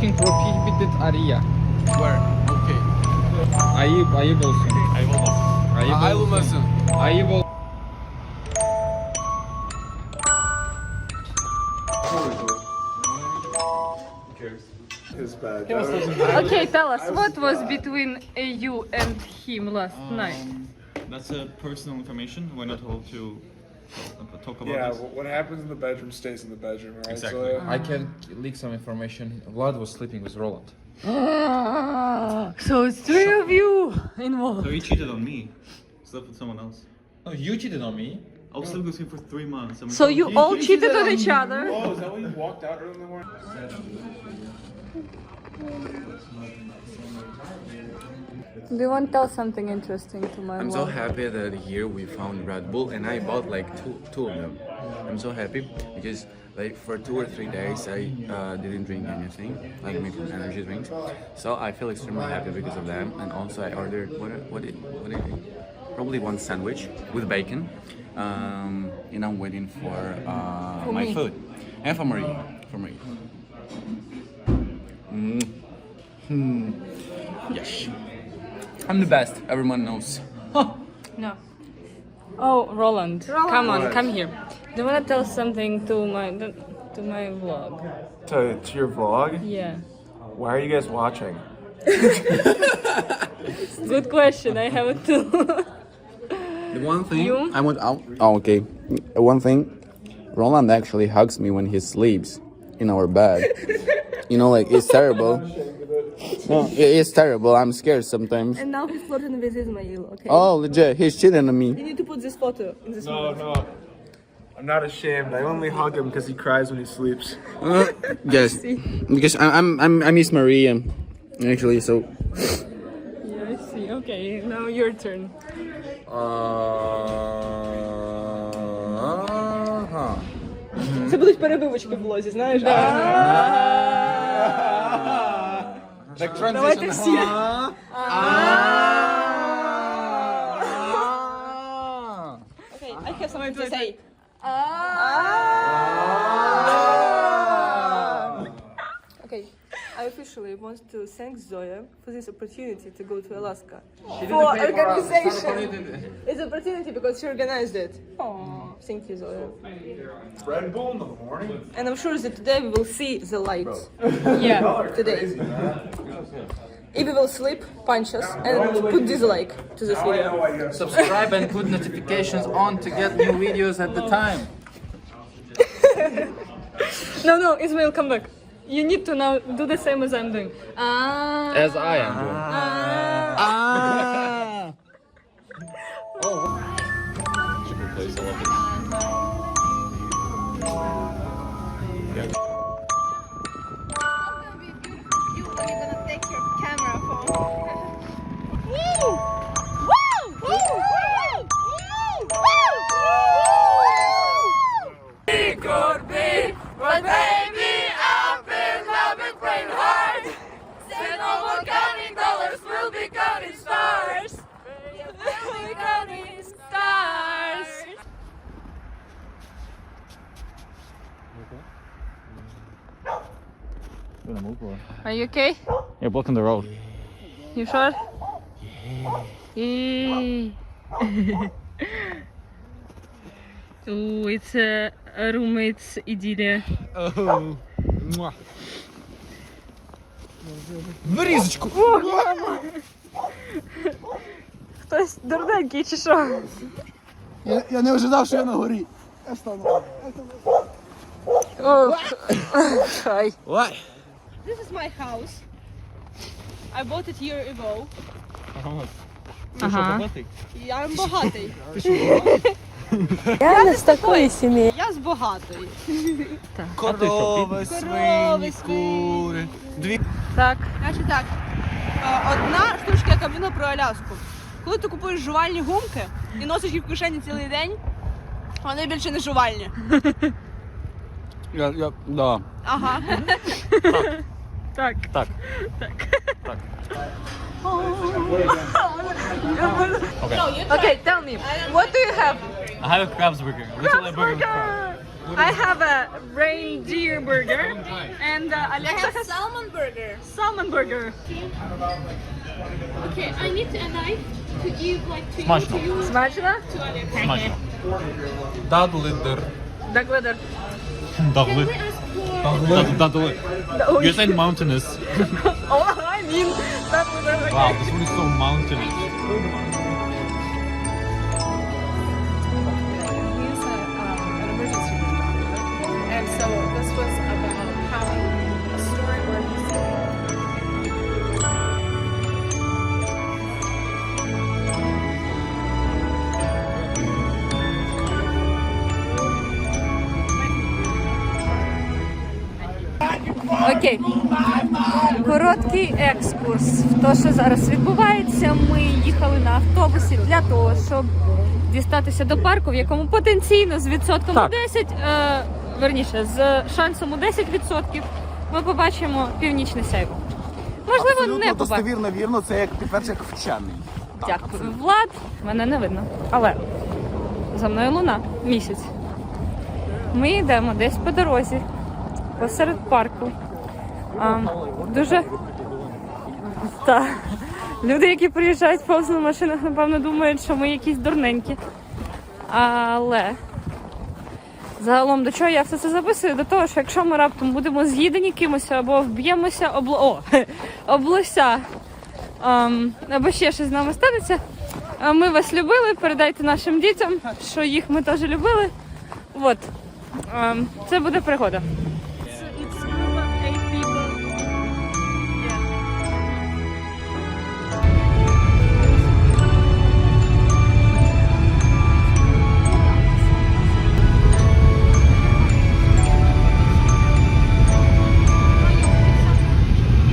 looking for prohibited area. Where? Okay. Ayıp, ayıp olsun. Ayıp olmasın. Ayıp Ayıp olmasın. Ayıp ol. His bad. Okay, tell us what was between you and him last um, night. That's a personal information. We're not allowed to talk about Yeah, this. wh- what happens in the bedroom stays in the bedroom, right? Exactly. So, I can leak some information. Vlad was sleeping with Roland. So it's three of you involved. So he cheated on me. Slept with someone else. No, you cheated on me. I was sleeping with him for three months. and we So told- you all cheated on each other. oh, is that when you walked out early in the morning? Do you want to tell something interesting to my I'm so mom? happy that here we found Red Bull and I bought like two, two of them. I'm so happy because like for two or three days I uh, didn't drink anything, like maybe energy drinks. So I feel extremely happy because of them. And also I ordered what what did what did? Probably one sandwich with bacon. Um, and I'm waiting for uh, my me. food and for Marie. For Marie. Mm. Hmm. Yes. I'm the best. Everyone knows. No. Oh, Roland, come on, come here. Do you want to tell something to my to my vlog? To, to your vlog? Yeah. Why are you guys watching? Good question. I have it too. The one thing You? I want out. Oh, okay. One thing, Roland actually hugs me when he sleeps in our bed. you know, like it's terrible. No, it is terrible. I'm scared sometimes. And now he's flirting with Ismail, okay? Oh, legit, he's cheating on me. You need to put this photo in this No, no. I'm not ashamed. I only hug him because he cries when he sleeps. Uh, yes, because I, I'm I'm I miss Maria, actually. So yeah, I see. Okay, now your turn. uh, Це будуть перебивочки в влозі, знаєш? Давайте всі. Okay, I have something to say. Okay, I officially want to thank Zoya for this opportunity to go to Alaska. For organization. It's an opportunity because she organized it. Oh, thank you, Zoya. Red Bull in the morning? And I'm sure that today we will see the light. Yeah. Today. If we will sleep, punch us and put dislike to this video. Subscribe and put notifications on to get new videos at the time. No, no, Ismail, come back. You need to now do the same as I'm doing. Ah. As I am doing. Ah. Are you okay? You're blocking the road. You sure? Yeah. Ooh, it's a, a roommate's idyllia. Вирізочку! Хтось дурненький чи що? Я, я не ожидав, що я на горі. Я стану. О, хай. Why? This is my house. I bought it year ago. Ага. Я багатий. Я не з такої сім'ї. Я з багатої. Корови, свині. Так. Значить так, е, одна штучка я кам'яну про Аляску. Коли ти купуєш жувальні гумки і носиш їх в кишені цілий день, вони більше не жувальні. Я, я, да. Ага. Так. Так. Okay, tell me, what do you have? I have a crabs burger. Literally a burger with crab. I have a reindeer burger and uh, Alexa has salmon burger. salmon burger. Okay, I need a knife to give like to Смачно. you to you Смачно? to Alex. Смачно. Daglidir. Daglider. Dağlı. We ask for Dağlı. You said mountainous. Oh, I mean Daglider. Wow, this one is so mountainous. Окей. Короткий екскурс в те, що зараз відбувається. Ми їхали на автобусі для того, щоб дістатися до парку, в якому потенційно з відсотком у 10, е, верніше, з шансом у 10% ми побачимо північне сяйво. Можливо, не побачимо. достовірно вірно, це як підтверджує вчений. Дякую. Влад, мене не видно. Але за мною луна місяць. Ми йдемо десь по дорозі, посеред парку. А, дуже. Та. Люди, які приїжджають повз на машинах, напевно, думають, що ми якісь дурненькі. Але загалом до чого я все це записую? До того, що якщо ми раптом будемо з'їдені кимось або вб'ємося об, л- о, об лося, ем, або ще щось з нами станеться. Ми вас любили, передайте нашим дітям, що їх ми теж любили. От. Ем, це буде пригода.